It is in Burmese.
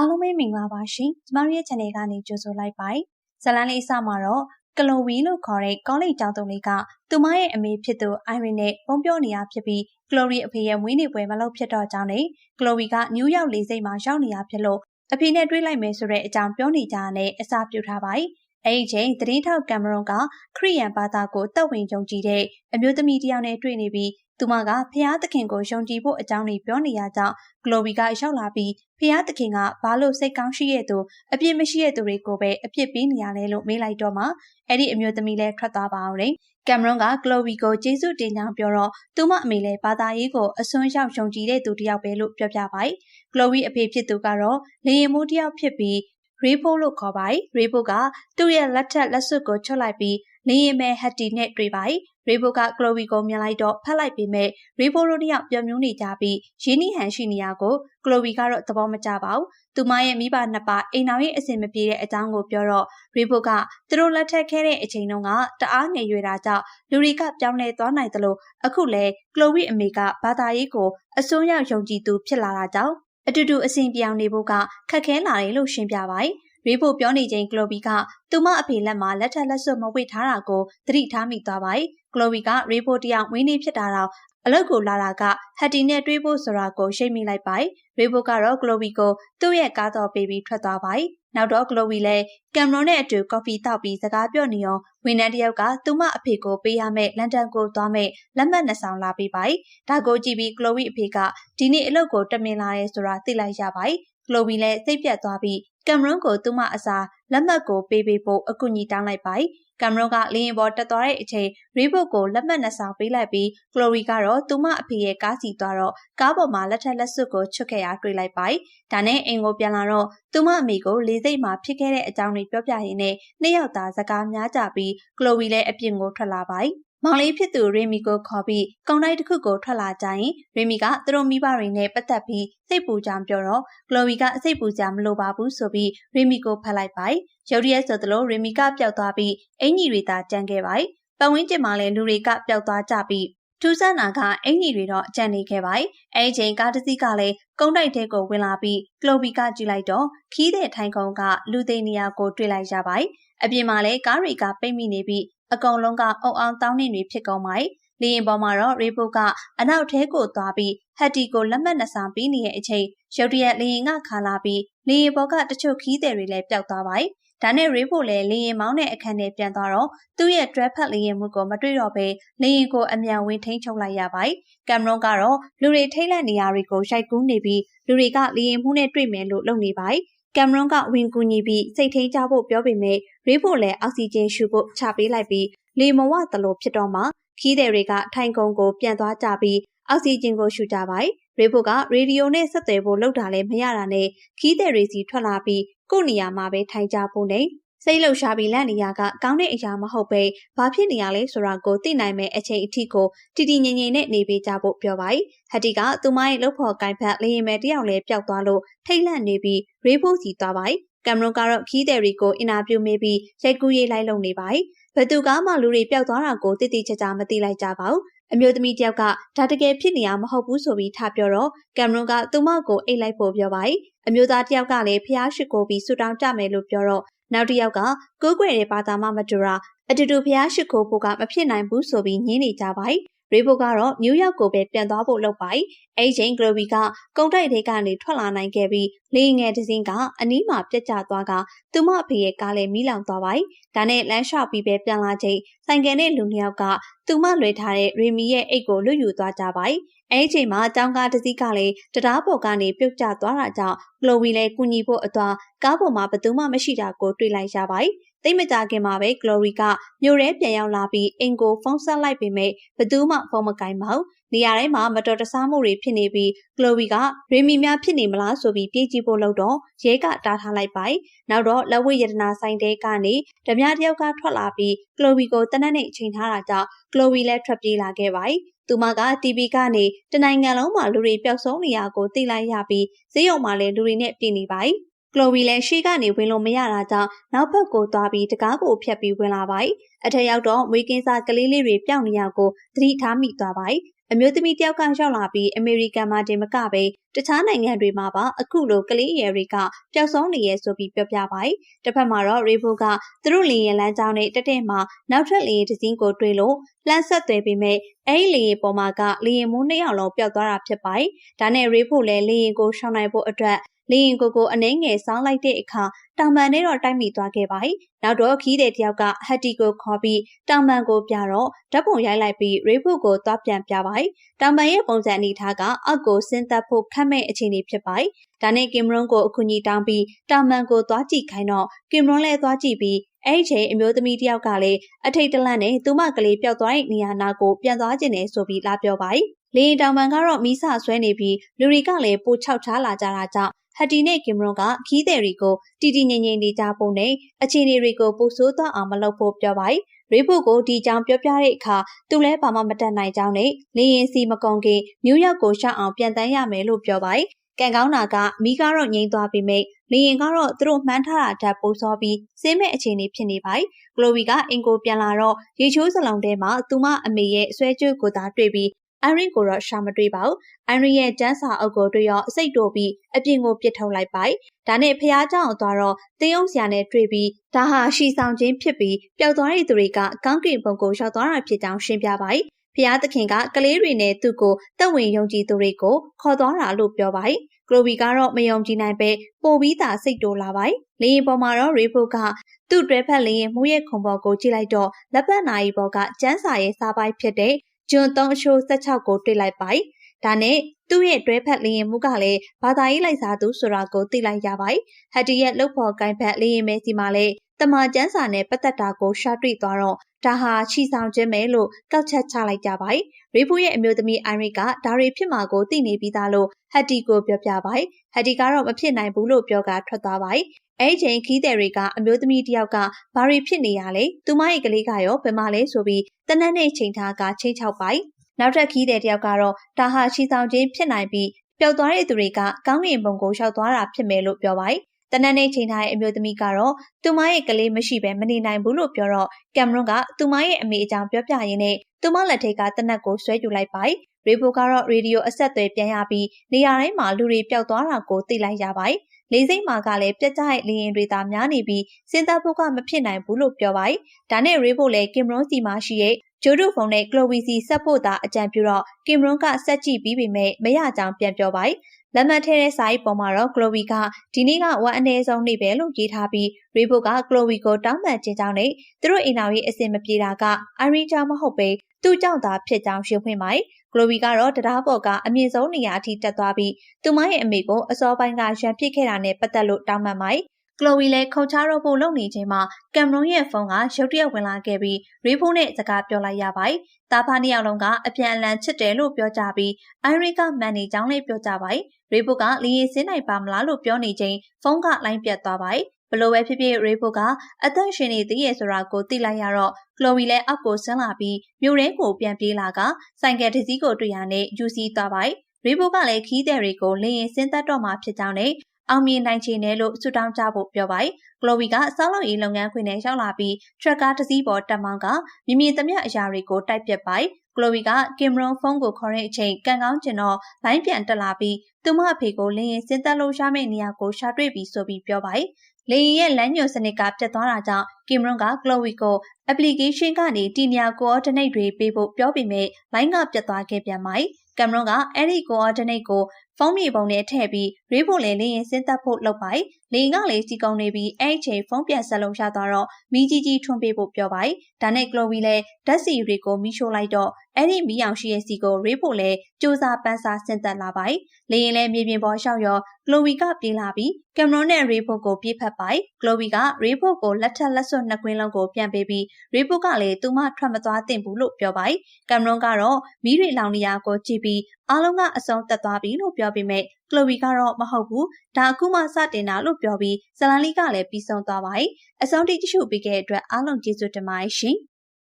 အားလုံးပဲမင်္ဂလာပါရှင်ကျမတို့ရဲ့ channel ကနေကြိုဆိုလိုက်ပါတယ်ဇလန်းလေးအစမှာတော့ကလိုဝီလို့ခေါ်တဲ့ကောလိပ်ကျောင်းသူလေးကသူမရဲ့အမေဖြစ်သူအိုင်ရီနဲ့ပုံပြောနေတာဖြစ်ပြီးကလိုရီအဖေရဲ့မွေးနေ့ပွဲမလုပ်ဖြစ်တော့ကြောင်းနဲ့ကလိုရီကနယူးယောက်လေဆိပ်မှာရောက်နေတာဖြစ်လို့အဖေနဲ့တွေ့လိုက်မယ်ဆိုတဲ့အကြောင်းပြောနေကြတဲ့နဲ့အစာပြုထားပါတယ်အဲ့ဒီချိန်သတင်းထောက်ကင်မရွန်ကခရီးယန်ဘာသာကိုတက်ဝင်ယုံကြည်တဲ့အမျိုးသမီးတယောက်နဲ့တွေ့နေပြီး သူမကဖျားသခင်ကိုယုံကြည်ဖို့အကြောင်းတွေပြောနေရကြောင်းဂလိုဘီကရောက်လာပြီးဖျားသခင်ကဘာလို့စိတ်ကောင်းရှိရဲ့သူအပြစ်မရှိရဲ့သူတွေကိုပဲအပြစ်ပေးနေရလဲလို့မေးလိုက်တော့မှအဲ့ဒီအမျိုးသမီးလည်းထွက်သွားပါအောင်တယ်ကင်မရွန်ကဂလိုဘီကိုကျေးဇူးတင်ကြောင်းပြောတော့သူမအမေလည်းဘာသာရေးကိုအစွန်းရောက်ယုံကြည်တဲ့သူတစ်ယောက်ပဲလို့ပြောပြပါတယ်ဂလိုဘီအဖေဖြစ်သူကတော့လေရင်မိုးတစ်ယောက်ဖြစ်ပြီးရေဖိုးလို့ခေါ်ပါတယ်ရေဖိုးကသူ့ရဲ့လက်ထက်လက်စွပ်ကိုချွတ်လိုက်ပြီးလေရင်မဲဟက်တီနဲ့တွေ့ပါတယ် ရေဘိုကကလိုဝီကိုမြင်လိုက်တော့ဖက်လိုက်ပေမဲ့ရေဘိုတို့တယောက်ပျော်မြူးနေကြပြီးရင်းနှီးဟန်ရှိနေရကိုကလိုဝီကတော့သဘောမကျပါဘူး။သူမရဲ့မိဘနှစ်ပါအိမ်တော်ရဲ့အဆင်မပြေတဲ့အကြောင်းကိုပြောတော့ရေဘိုကသူတို့လက်ထက်ခဲ့တဲ့အချိန်တုန်းကတအားငယ်ရွယ်တာကြောင့်လူတွေကပြောင်းလဲသွားနိုင်တယ်လို့အခုလဲကလိုဝီအမေကဘာသာရေးကိုအစိုးရယုံကြည်သူဖြစ်လာတာကြောင့်အတူတူအစဉ်ပြောင်းနေဖို့ကခက်ခဲလာတယ်လို့ရှင်းပြပါတယ်။ရေဖို့ပြောနေချိန်ကလိုဘီကသူမအဖေလက်မှာလက်ထက်လက်စွပ်မဝိတ်ထားတာကိုသတိထားမိသွားပါတယ်။ ကလိုဘီကရေဖို့တယောက်ဝင်းနေဖြစ်တာတော့အလုတ်ကိုလာတာကဟက်တီနဲ့တွေးဖို့ဆိုတာကိုရှိတ်မိလိုက်ပါတယ်။ရေဖို့ကတော့ကလိုဘီကိုသူ့ရဲ့ကားတော်ပေးပြီးထွက်သွားပါတယ်။နောက်တော့ကလိုဘီလည်းကင်မရွန်နဲ့အတူ ကော်ဖီတောက်ပြီးစကားပြောနေအောင်ဝန်ထမ်းတယောက်က သူမအဖေကိုပေးရမယ့်လန်ဒန်ကိုသွားမယ့်လက်မှတ်နှစ်ဆောင်လာပေးပါတယ်။ဒါကိုကြည့်ပြီးကလိုဘီအဖေကဒီနေ့အလုတ်ကိုတမင်လာရဲဆိုတာသိလိုက်ရပါတယ်။ကလိုဘီလည်းစိတ်ပြတ်သွားပြီး ကင်မရွန်ကိုသူမအစားလက်မှတ်ကိုပေးပေးဖို့အကူအညီတောင်းလိုက်ပါကင်မရွန်ကလင်းရင်ပေါ်တက်သွားတဲ့အချိန်ရီဘုတ်ကိုလက်မှတ်နှစ်ဆောင်ပေးလိုက်ပြီးကလိုရီကတော့သူမအဖေရဲ့ကားစီသွားတော့ကားပေါ်မှာလက်ထက်လက်စွပ်ကိုချွတ်ခဲ့ရတွေ့လိုက်ပါဒါနဲ့အိမ်ကိုပြန်လာတော့သူမအမေကိုလေစိတ်မှာဖြစ်ခဲ့တဲ့အကြောင်းတွေပြောပြရင်းနဲ့နှစ်ယောက်သားစကားများကြပြီးကလိုရီလည်းအပြင်ကိုထွက်လာပါ မောင်လေးဖြစ်သူရေမီကိုခေါ်ပြီးကုံတိုင်းတစ်ခုကိုထွက်လာကြရင်ရေမီကသူတို့မိဘတွေနဲ့ပတ်သက်ပြီးစိတ်ပူကြောင်ပြောတော့ဂလိုဝီကအစိတ်ပူကြမလိုပါဘူးဆိုပြီးရေမီကိုဖတ်လိုက်ပိုင်ရုတ်တရက်ဆိုသလိုရေမီကပျောက်သွားပြီးအင်ကြီးတွေသာကြံခဲ့ပိုင်ပတ်ဝန်းကျင်မှာလည်းလူတွေကပျောက်သွားကြပြီးထူးဆန်းတာကအင်ကြီးတွေတော့အကြံနေခဲ့ပါ။အဲဒီချိန်ကားတစ်စီးကလည်းကုန်းတိုက်ထဲကိုဝင်လာပြီးကလိုဘီကကြည့်လိုက်တော့ခီးတဲ့ထိုင်ခုံကလူသိနေရာကိုတွေ့လိုက်ရပါ။အပြင်မှာလည်းကားတွေကပိတ်မိနေပြီး အကုန်လုံးကအုံအောင်တောင်းနှင်းတွေဖြစ်ကုန်ပါ။လေရင်ပေါ်မှာတော့ရေပုတ်ကအနောက်ထဲကိုသွားပြီးဟက်တီကိုလက်မှတ်နှဆောင်ပြီးနေတဲ့အချိန်ရုတ်တရက်လေရင်ကခါလာပြီးလေရင်ပေါ်ကတချို့ခီးသည်တွေလည်းပျောက်သွားပါ။ဒါနဲ့ရေဖို့လည်းလေရင်မောင်းတဲ့အခန်းထဲပြန်သွားတော့သူ့ရဲ့ dress ဖက်လေရင်မှုကိုမတွေ့တော့ဘဲလေရင်ကိုအမြန်ဝင်ထိန်းချုပ်လိုက်ရပါတယ်။ကင်မရွန်ကတော့လူတွေထိတ်လန့်နေရတွေကိုရိုက်ကူးနေပြီးလူတွေကလေရင်မှုနဲ့တွေ့မယ်လို့လုပ်နေပါတယ်။ ကင်မရွန်ကဝင်ကူညီပြီးစိတ်ထိန်ကြဖို့ပြောပေမဲ့ရေဖို့လည်းအောက်ဆီဂျင်ရှူဖို့ချပေးလိုက်ပြီးလေမဝသလိုဖြစ်တော့မှခီးတဲ့တွေကထိုင်ကုန်ကိုပြန်သွားကြပြီးအောက်ဆီဂျင်ကိုရှူကြပါတယ်။ရေဖို့ကရေဒီယိုနဲ့ဆက်သွယ်ဖို့လုပ်တာလည်းမရတာနဲ့ခီးတဲ့တွေစီထွက်လာပြီးကို့နေရာမှာပဲထိုင်ကြဖို့နဲ့ စိတ်လှုပ်ရှားပြီးလန့်နေရကကောင်းတဲ့အရာမဟုတ်ပဲဘာဖြစ်နေရလဲဆိုတာကိုသိနိုင်မဲ့အချိန်အထိကိုတီတီငင်ငင်နဲ့နေပေးကြဖို့ပြောပါ။ဟက်တီကသူမရဲ့လှုပ်ဖော်ကိုင်ဖက်လေရင်မဲတယောက်လည်းပျောက်သွားလို့ထိတ်လန့်နေပြီးရေဖို့စီသွားပါ။ကင်မရွန်ကတော့ခီးတယ်ရီကိုအင်တာဗျူးမေးပြီးရိုက်ကူးရေးလိုက်လုပ်နေပါ။ဘသူကမှလူတွေပျောက်သွားတာကိုတိတိကျကျမသိလိုက်ကြပါဘူး။အမျိုးသမီးတယောက်ကဒါတကယ်ဖြစ်နေရမဟုတ်ဘူးဆိုပြီးထားပြောတော့ကင်မရွန်ကသူမကိုအိတ်လိုက်ဖို့ပြောပါ။အမျိုးသားတယောက်ကလည်းဖျားရှိကိုပြီးဆူတောင်းကြမယ်လို့ပြောတော့ နောက်တစ်ယောက်ကကိုးကွယ်တဲ့ဘာသာမှမတူတာအတူတူဖျားရှိခိုးဖို့ကမဖြစ်နိုင်ဘူးဆိုပြီးညင်းနေကြပါ යි ရေဘိုကတော့နယူးယောက်ကိုပဲပြန်သွားဖို့လုပ်ပါ යි အဲဒီချိန်ဂလိုဘီကကုန်းတိုက်တွေကနေထွက်လာနိုင်ခဲ့ပြီးလေငယ်တစ်စင်းကအနီးမှာပြက်ကျသွားကသူမအဖေရဲ့ကားလည်းမီးလောင်သွားပါ යි ဒါနဲ့လမ်းလျှောက်ပြီးပဲပြန်လာချိန်ဆိုင်ကယ်နဲ့လူနှစ်ယောက်ကသူမလွှဲထားတဲ့ရေမီရဲ့အိတ်ကိုလွတ်ယူသွားကြပါ යි အဲဒီချိန်မှာတောင်ကားတစ်စီးကလည်းတရားပေါ်ကနေပြုတ်ကျသွားတာကြောင့်ကလိုဝီလည်းကူညီဖို့အသွားကားပေါ်မှာဘသူမှမရှိတာကိုတွေ့လိုက်ရပါ යි သိမကြခင်မှာပဲ Glory ကမြို့ထဲပြန်ရောက်လာပြီးအင်ကိုဖုန်းဆက်လိုက်ပေမဲ့ဘသူမှဖုန်းမကင်ပါဘူး။နေရာတိုင်းမှာမတော်တဆမှုတွေဖြစ်နေပြီး Glory ကရေမီများဖြစ်နေမလားဆိုပြီးပြေးကြည့်ဖို့လုပ်တော့ရဲကတားထားလိုက်ပါ။နောက်တော့လက်ဝဲရတနာဆိုင်တဲကနေဓမြတယောက်ကထွက်လာပြီး Glory ကိုတနက်နဲ့အချိန်ထားတာကြောင့် Glory လည်းထွက်ပြေးလာခဲ့ပါ။ သူမက TV ကနေတနိုင်ငံလုံးမှာလူတွေပျောက်ဆုံးနေရကိုသိလိုက်ရပြီးဈေးရုံမှာလည်းလူတွေနဲ့ပြည်နေပါ။ကလိုဝီလည်းရှေ့ကနေဝင်လို့မရတာကြောင့်နောက်ဘက်ကိုသွားပြီးတကားကိုဖြတ်ပြီးဝင်လာပါ යි အထက်ရောက်တော့မွေးကင်းစားကလေးလေးတွေပြောင်းနေရကိုသတိထားမိသွားပါ යි အမျိုးသမီးတယောက်ကရောက်လာပြီးအမေရိကန်မှာတင်မကပဲတခြားနိုင်ငံတွေမှာပါအခုလိုကလေးအရွယ်တွေကပျောက်ဆုံးနေရဲဆိုပြီးပြောပြပါတယ်။တစ်ဖက်မှာတော့ရေဖိုကသူတို့လေရင်လမ်းကြောင်းနဲ့တက်တဲ့မှာနောက်ထပ်လေရင်တစ်စင်းကိုတွေ့လို့လှမ်းဆက်သွယ်ပြီးမဲ့အဲ့ဒီလေရင်ပေါ်မှာကလေရင်မိုးနှစ်ယောက်လုံးပျောက်သွားတာဖြစ်ပါတယ်။ဒါနဲ့ရေဖိုလည်းလေရင်ကိုရှောင်နိုင်ဖို့အတွက် လေရင်ကိုကိုအနှဲငယ်စောင်းလိုက်တဲ့အခါတောင်ပန်နဲ့တော့တိုက်မိသွားခဲ့ပါတယ်။နောက်တော့ခီးတဲ့တယောက်ကဟက်တီကိုခေါ်ပြီးတောင်ပန်ကိုပြတော့ဓာတ်ပုံရိုက်လိုက်ပြီးရေဖို့ကိုသွားပြန်ပြပါတယ်။တောင်ပန်ရဲ့ပုံစံအနေထားကအောက်ကိုဆင်းသက်ဖို့ခက်မဲ့အခြေအနေဖြစ်ပါတယ်။ဒါနဲ့ကင်မရွန်ကိုအကူအညီတောင်းပြီးတောင်ပန်ကိုသွားကြည့်ခိုင်းတော့ကင်မရွန်လည်းသွားကြည့်ပြီးအဲ့ဒီချိန်အမျိုးသမီးတယောက်ကလည်းအထိတ်တလန့်နဲ့သူမကလေးပျောက်သွားတဲ့နေရာနာကိုပြန်သွားခြင်းနဲ့ဆိုပြီးလာပြောပါတယ်။လေရင်တောင်ပန်ကတော့မီးစဆွဲနေပြီးလူတွေကလည်းပိုချောက်ချလာကြတာကြောင့် ဟက်တီနဲ့ကင်မရွန်ကခီးသည်တွေကိုတီတီငိမ့်ငိမ့်နေကြပုံနဲ့အခြေအနေတွေကိုပိုဆိုးသွားအောင်မလုပ်ဖို့ပြောပါတယ်။ရေဖို့ကိုဒီကြောင်ပြောပြတဲ့အခါသူလည်းဘာမှမတတ်နိုင်ကြောင်းနဲ့လေရင်စီမကုန်ခင်နယူးယောက်ကိုရှောက်အောင်ပြန်တန်းရမယ်လို့ပြောပါတယ်။ကံကောင်းတာကမိကတော့ငိမ့်သွားပြီမိတ်လေရင်ကတော့သူတို့မှန်းထားတာဓာတ်ပိုးစောပြီးစင်းမဲ့အခြေအနေဖြစ်နေပါတယ်။ကလိုဗီကအင်ကိုပြန်လာတော့ရေချိုးစလုံးထဲမှာသူမအမေရဲ့ဆွဲကြွကိုသာတွေ့ပြီး အိုင်ရင်ကိုတော့ရှာမတွေ့ပါဘူး။အိုင်ရင်ရဲ့တန်းစာအုပ်ကိုတွေ့ရောအစိတ်တိုပြီးအပြင်ကိုပစ်ထုတ်လိုက်ပိုက်။ဒါနဲ့ဖះเจ้าအောင်သွားတော့တင်းအောင်ဆရာနဲ့တွေ့ပြီးဒါဟာရှီဆောင်ခြင်းဖြစ်ပြီးပျောက်သွားတဲ့သူတွေကကောင်းကင်ဘုံကိုရောက်သွားတာဖြစ်ကြောင်းရှင်းပြပါ၏။ဖះသခင်ကကလေးတွေနဲ့သူ့ကိုတက်ဝင်ယုံကြည်သူတွေကိုခေါ်သွားတာလို့ပြောပါ၏။ကလိုဗီကတော့မယုံကြည်နိုင်ပဲပိုပြီးသာစိတ်တိုးလာပါ၏။လေရင်ပေါ်မှာတော့ရေဖို့ကသူ့တွဲဖက်လေရင်မှုရဲ့ခုံပေါ်ကိုကြည့်လိုက်တော့လက်ပတ်နာရီပေါ်ကကျန်းစာရဲ့စားပိုင်းဖြစ်တဲ့ ဂျွန်3အချိုး16ကိုတွေ့လိုက်ပါ။ဒါနဲ့သူ့ရဲ့တွဲဖက်လျင်မှုကလည်းဘာသာရေးလိုက်စားသူဆိုတာကိုသိလိုက်ရပါ။ဟက်တီရဲ့လှုပ်ဖော်ကိုင်ဖက်လျင်မဲစီမှာလည်း တမန်ကျန်းစာနဲ့ပတ်သက်တာကိုရှာတွေ့သွားတော့ဒါဟာချီဆောင်ခြင်းပဲလို့ကောက်ချက်ချလိုက်ကြပါ။ရေဖူရဲ့အမျိုးသမီးအိုင်ရစ်ကဒါရီဖြစ်မှာကိုသိနေပြီးသားလို့ဟက်တီကိုပြောပြပါ။ဟက်တီကတော့မဖြစ်နိုင်ဘူးလို့ပြောကထွက်သွားပါ။အဲ့ချိန်ခီးတယ်တွေကအမျိုးသမီးတယောက်ကဘာရီဖြစ်နေရလဲသူမရဲ့ကလေးကရောဘယ်မှာလဲဆိုပြီးတနက်နေ့ချိန်ထားကချိန်ချောက်ပိုက်နောက်ထပ်ခီးတဲ့တယောက်ကတော့ဒါဟာရှီဆောင်ခြင်းဖြစ်နိုင်ပြီးပျောက်သွားတဲ့သူတွေကကောင်းကင်ဘုံကိုရောက်သွားတာဖြစ်မယ်လို့ပြောပါတယ် တနက်နေ့ချိန်ထားတဲ့အမျိုးသမီးကတော့သူမရဲ့ကလေးမရှိဘဲမနေနိုင်ဘူးလို့ပြောတော့ကင်မရွန်ကသူမရဲ့အမေအကြောင်းပြောပြရင်းနဲ့သူမလက်ထိတ်ကတနက်ကိုဆွဲယူလိုက်ပါတယ်။ရေဘိုကတော့ရေဒီယိုအဆက်အသွယ်ပြန်ရပြီးနေရာတိုင်းမှာလူတွေပျောက်သွားတာကိုသိလိုက်ရပါတယ်။လေးစိတ်မှာကလည်းပြက်ကျတဲ့လေရင်တွေသာများနေပြီးစဉ်းစားဖို့ကမဖြစ်နိုင်ဘူးလို့ပြောပါတယ်။ဒါနဲ့ရေဘိုလည်းကင်မရွန်စီမှာရှိတဲ့ဂျိုဒိုဖုန်နဲ့ကလိုဝီစီဆက်ဖို့သာအကြံပြုတော့ကင်မရွန်ကဆက်ကြည့်ပြီးပေမဲ့မရကြောင်ပြန်ပြောပါတယ် လက်မှတ်ထည့်တဲ့စာရေးပေါ်မှာတော့ကလိုဝီကဒီနေ့ကဝမ်းအနည်းဆုံးနေ့ပဲလို့ရေးထားပြီးရေဘိုကကလိုဝီကိုတောင်းပန်ခြင်းကြောင့်နဲ့သူတို့အိမ်တော်ရေးအဆင်မပြေတာကအိုင်ရီကြောင့်မဟုတ်ပဲသူ့ကြောင့်သာဖြစ်ကြောင်းရှင်းဖွင့်ပါတယ်။ကလိုဝီကတော့တရားပေါ်ကအမြင့်ဆုံးနေရာအထိတက်သွားပြီးသူမရဲ့အမေကိုအစောပိုင်းကရန်ပစ်ခဲ့တာနဲ့ပတ်သက်လို့တောင်းပန်ပါတယ် ကလိုဝီလည်းခုံချတော့ဖို့လုပ်နေချိန်မှာကင်မရွန်ရဲ့ဖုန်းကရုတ်တရက်ဝင်လာခဲ့ပြီးရီဖိုးနဲ့စကားပြောလိုက်ရပါတယ်။တာဖာနှစ်ယောက်လုံးကအပြန်အလှန်ချစ်တယ်လို့ပြောကြပြီးအိုင်ရီကမန်နေကြောင်းလေးပြောကြပါတယ်။ရီဖိုးကလီရင်စင်းနိုင်ပါမလားလို့ပြောနေချိန်ဖုန်းကလိုင်းပြတ်သွားပါတယ်။ဘလို့ပဲဖြစ်ဖြစ်ရေဖို့ကအသက်ရှင်နေသေးရဲ့ဆိုတာကိုသိလိုက်ရတော့ကလိုဝီလည်းအောက်ကိုဆင်းလာပြီးမြို့ရင်းကိုပြန်ပြေးလာကဆိုင်ကယ်တစ်စီးကိုတွေ့ရနဲ့ယူစီးသွားပါတယ်။ရေဘိုကလည်းခီးတဲ့တွေကိုလင်းရင်ဆင်းသက်တော့မှဖြစ်ကြောင်းနဲ့ အောင်မြင်နိုင်ချေနဲ့လို့ဆုတောင်းကြဖို့ပြောပါတယ်။ကလိုဝီကစောက်လောက်ရေးလုပ်ငန်းခွင်နဲ့ရောက်လာပြီးထရက်ကားတစ်စီးပေါ်တက်မောင်းကမြမြသမျှအရာတွေကိုတိုက်ပစ်ပိုက်ကလိုဝီကကင်မရွန်ဖုန်းကိုခေါ်တဲ့အချိန်ကန်ကောင်းကျင်တော့လိုင်းပြန်တက်လာပြီးသူမအဖေကိုလင်းရင်စင်သက်လို့ရမယ့်နေရာကိုရှာတွေ့ပြီးဆိုပြီးပြောပါတယ်။လေရင်ရဲ့လမ်းညွှန်စနစ်ကပြတ်သွားတာကြောင့်ကင်မရွန်ကကလိုဝီကို application ကနေတီနီယာ coordinate တွေပေးဖို့ပြောပေမဲ့လိုင်းကပြတ်သွားခဲ့ပြန်ပါတယ်။ကင်မရွန်ကအဲ့ဒီ coordinate ကို ဖုန်းမြေပုံနဲ့ထည့်ပြီးရေးဖို့လည်းလေရင်စင်းသက်ဖို့လုပ်ပါ။လေရင်ကလည်းစီကုံနေပြီးအဲ့အချိန်ဖုန်းပြန်ဆက်လုံးရသွားတော့မီးကြီးကြီးထွန်းပေးဖို့ပြောပါ။ဒါနဲ့ကလိုဝီလည်းဓာတ်စီတွေကိုမီးရှို့လိုက်တော့အဲ့ဒီမီးအောင်ရှိရဲ့စီကိုရေးဖို့လည်းစူးစာပန်းစားဆင်းသက်လာပါ။လေရင်လည်းမြေပြင်ပေါ်လျှောက်ရောကလိုဝီကပြေးလာပြီးကင်မရွန်နဲ့ရေးဖို့ကိုပြေးဖက်ပါ။ကလိုဝီကရေးဖို့ကိုလက်ထက်လက်စွပ်နှစ်ကွင်းလုံးကိုပြန်ပေးပြီးရေးဖို့ကလည်းသူမထွက်မသွားသင့်ဘူးလို့ပြောပါ။ကင်မရွန်ကတော့မီးတွေလောင်နေရာကိုကြည့်ပြီး အားလုံးကအဆုံးသက်သွားပြီလို့ပြောပေမဲ့ကလိုဝီကတော့မဟုတ်ဘူးဒါအခုမှစတင်တာလို့ပြောပြီးဇလန်လီကလည်းပြီးဆုံးသွားပါပြီအဆုံးထိကြည့်ရှုပေးခဲ့တဲ့အတွက်အားလုံးကျေးဇူးတင်ပါတယ်ရှင်